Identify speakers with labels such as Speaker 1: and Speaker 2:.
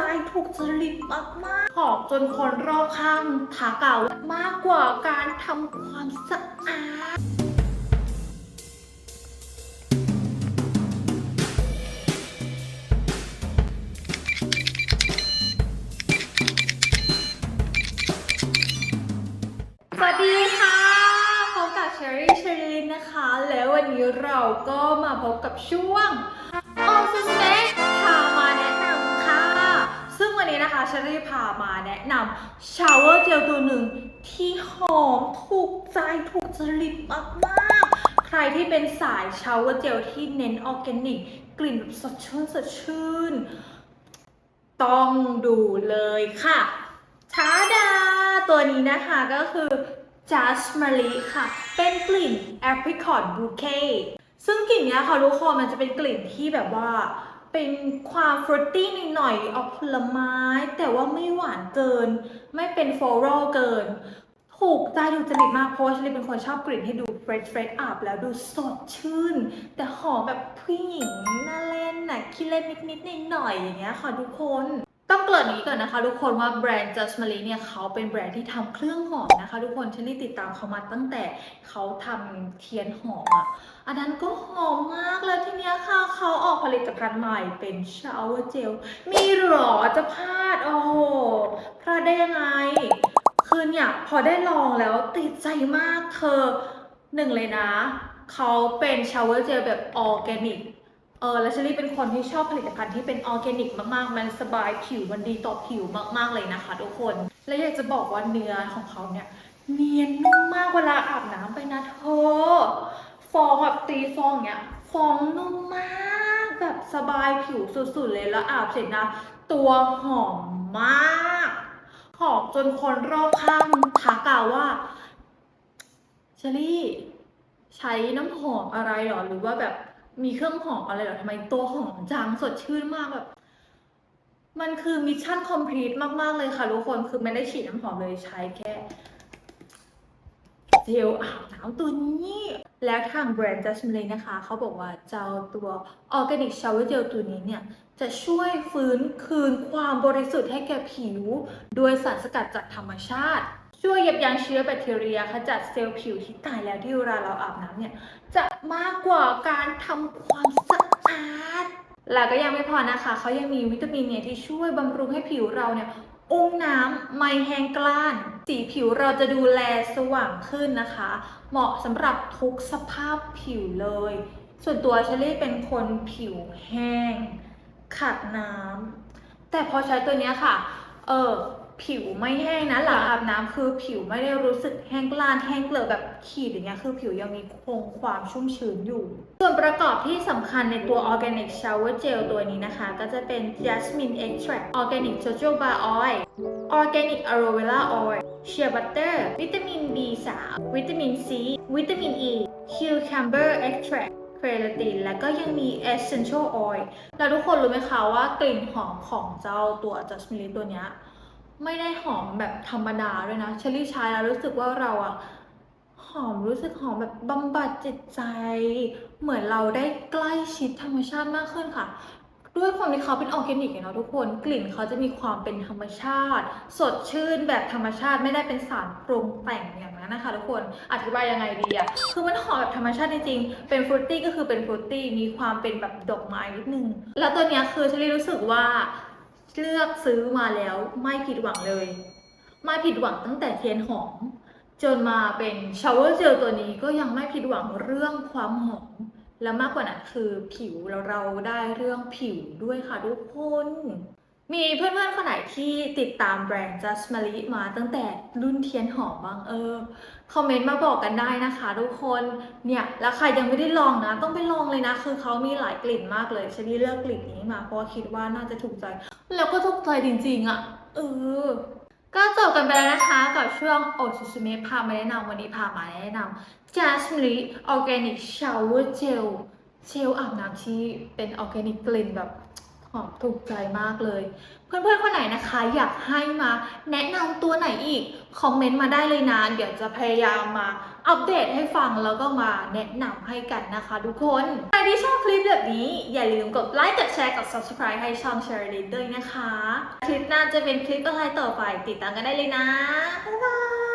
Speaker 1: ใจถูกจริตมากๆหอมจนคนรอบข้างทักเก่ามากกว่าการทำความสะอาดสวัสดีค่ะพบกับเชอรี่เชอรีนนะคะ แล้ววันนี้เราก็มาพบกับช่วงออมสเปค ชอรี่พามาแนะนำชาวเวอร์เจลตัวหนึ่งที่หอมถูกใจถูกจริตมากๆ ใครที่เป็นสายชาวเวอร์เจลที่เน้นออร์แกนิก กลิ่นแบบสดชื่นสดชื่น ต้องดูเลยค่ะชาดา ตัวนี้นะคะก็คือ Just m a l i ค่ะ เป็นกลิ่น Apricot Bouquet ซึ่งกลิ่นเนี้ยค่ะทุกคนมันจะเป็นกลิ่นที่แบบว่า เป็นความฟรุตตี้นิดหน่อยออกผลไม้ แต่ว่าไม่หวานเกิน ไม่เป็นโฟล a l เกิน ถูกใจถูกจริตมากเพราะว่าฉันเป็นคนชอบกลิ่นที่ดูเฟรชเฟรชอาบแล้วดูสดชื่น แต่หอมแบบผู้หญิงน่าเล่นน่ะขี้เล่นนิดๆหน่อยๆอย่างเงี้ยค่ะทุกคน ต้องเกริ่นอย่างนี้ก่อนนะคะ ทุกคนว่าแบรนด์ Just Marie เนี่ยเขาเป็นแบรนด์ที่ทำเครื่องหอมนะคะ ทุกคนฉันได้ติดตามเขามาตั้งแต่เขาทำเทียนหอมอะอันนั้นก็หอมมากแล้วทีเนี้ยค่ะเขาออกผลิตภัณฑ์ใหม่เป็นชาวเวอร์เจลมีหรอจะพลาดโอ้โหพลาดได้ยังไง คือเนี่ยพอได้ลองแล้วติดใจมากเธอหนึ่งเลยนะ เขาเป็นชาวเวอร์เจลแบบออร์แกนิก เออแล้วเชอรี่เป็นคนที่ชอบผลิตภัณฑ์ที่เป็นออร์แกนิกมากๆ มันสบายผิวมันดีต่อผิวมากๆเลยนะคะทุกคน และอยากจะบอกว่าเนื้อของเขาเนี่ยเนียนนุ่มมากเวลาอาบน้ำไปนะเธอฟองแบบตีฟองเนี่ยฟองนุ่มมากแบบสบายผิวสุดๆเลยแล้วอาบเสร็จนะ ตัวหอมมากหอมจนคนรอบข้างทักกล่าวว่าเชอรี่ ใช้น้ำหอมอะไรหรอหรือว่าแบบ มีเครื่องหอมอะไรหรอทำไมตัวหอมจังสดชื่นมากแบบ มันคือมิชชั่นคอมพลีทมาก ๆ เลยค่ะทุกคนคือไม่ได้ฉีดน้ำหอมเลยใช้แค่เจลอาบน้ำตัวนี้ แล้วทางแบรนด์ Just m a r e นะคะ เขาบอกว่าเจ้าตัว Organic Shower Gel ตัวนี้เนี่ย จะช่วยฟื้นคืนความบริสุทธิ์ให้แก่ผิวด้วยสารสกัดจากธรรมชาติ ช่วยยับยั้งเชื้อแบคทีเรียขจัดเซลล์ผิวที่ตายแล้วที่เวลาเราอาบน้ำเนี่ยจะมากกว่าการทำความสะอาดแล้วก็ยังไม่พอนะคะเขายังมีวิตามินเนี่ยที่ช่วยบำรุงให้ผิวเราเนี่ยอุ้มน้ำไม่แห้งกล้าน สีผิวเราจะดูแลสว่างขึ้นนะคะ เหมาะสำหรับทุกสภาพผิวเลย ส่วนตัวเชลลี่เป็นคนผิวแห้งขัดน้ำแต่พอใช้ตัวนี้ค่ะ เออ ผิวไม่แห้งนะหลังอาบน้ำคือผิวไม่ได้รู้สึกแห้งกล้านแห้งเกลอะแบบขีดอย่างเงี้ยคือผิวยังมีคงความชุ่มชื้นอยู่ ส่วนประกอบที่สำคัญในตัว Organic Shower Gel ตัวนี้นะคะ ก็จะเป็น Jasmine Extract Organic Jojoba Oil Organic Aloe Vera Oil Shea Butter วิตามิน B3 วิตามิน C วิตามิน E Cucumber Extract เครตินและก็ยังมี Essential Oil แล้วทุกคนรู้ไหมคะว่ากลิ่นหอมของเจ้าตัว Jasmine ตัวเนี้ย ไม่ได้หอมแบบธรรมดาด้วยนะเชอรี่ใช้แล้วรู้สึกว่าเราอะหอมรู้สึกหอมแบบบำบัดจิตใจ เหมือนเราได้ใกล้ชิดธรรมชาติมากขึ้นค่ะ ด้วยความที่เขาเป็นออร์แกนิกเนาะทุกคนกลิ่นเขาจะมีความเป็นธรรมชาติ สดชื่นแบบธรรมชาติไม่ได้เป็นสารปรุงแต่งอย่างนั้นนะคะทุกคนอธิบายยังไงดีอะคือมันหอมแบบธรรมชาติจริงๆเป็นฟรุตตี้ก็คือเป็นฟรุตตี้มีความเป็นแบบดอกไม้นิดนึงแล้วตัวเนี้ยคือเชอรี่รู้สึกว่า เลือกซื้อมาแล้วไม่ผิดหวังเลย ไม่ผิดหวังตั้งแต่เทียนหอม จนมาเป็นชาวเวอร์เจลตัวนี้ก็ยังไม่ผิดหวังเรื่องความหอมและมากกว่านั้นคือผิวเราเราได้เรื่องผิวด้วยค่ะทุกคน มีเพื่อนๆคนไหนที่ติดตามแบรนด์ Just m a r i มาตั้งแต่รุ่นเทียนหอมบ้างเออคอมเมนต์มาบอกกันได้นะคะทุกคนเนี่ยแล้วใครยังไม่ได้ลองนะ ต้องไปลองเลยนะ คือเขามีหลายกลิ่นมากเลยฉันเลือกกลิ่นนี้มาเพราะคิดว่าน่าจะถูกใจ แล้วก็ถูกใจจริงๆอะ่ะเออก็จบกันไปแล้วนะคะกับช่วงโอซูซูเมพามาแนะนำวันนี้พามาแนะนำ Jasmine Organic Shower Gel เจลอาบน้ำที่เป็นออร์แกนิกกลิ่นแบบ หอมถูกใจมากเลย เพื่อนๆคนไหนนะคะ อยากให้มาแนะนำตัวไหนอีก คอมเมนต์มาได้เลยนะ เดี๋ยวจะพยายามมาอัปเดตให้ฟังแล้วก็มาแนะนำให้กันนะคะทุกคนใครที่ชอบคลิปแบบนี้ อย่าลืมกดไลค์กดแชร์กด subscribe ให้ช่อง s h e r i d ด้วยนะคะ คลิปหน้าจะเป็นคลิปอะไรต่อไปติดตามกันได้เลยนะ บ๊ายบาย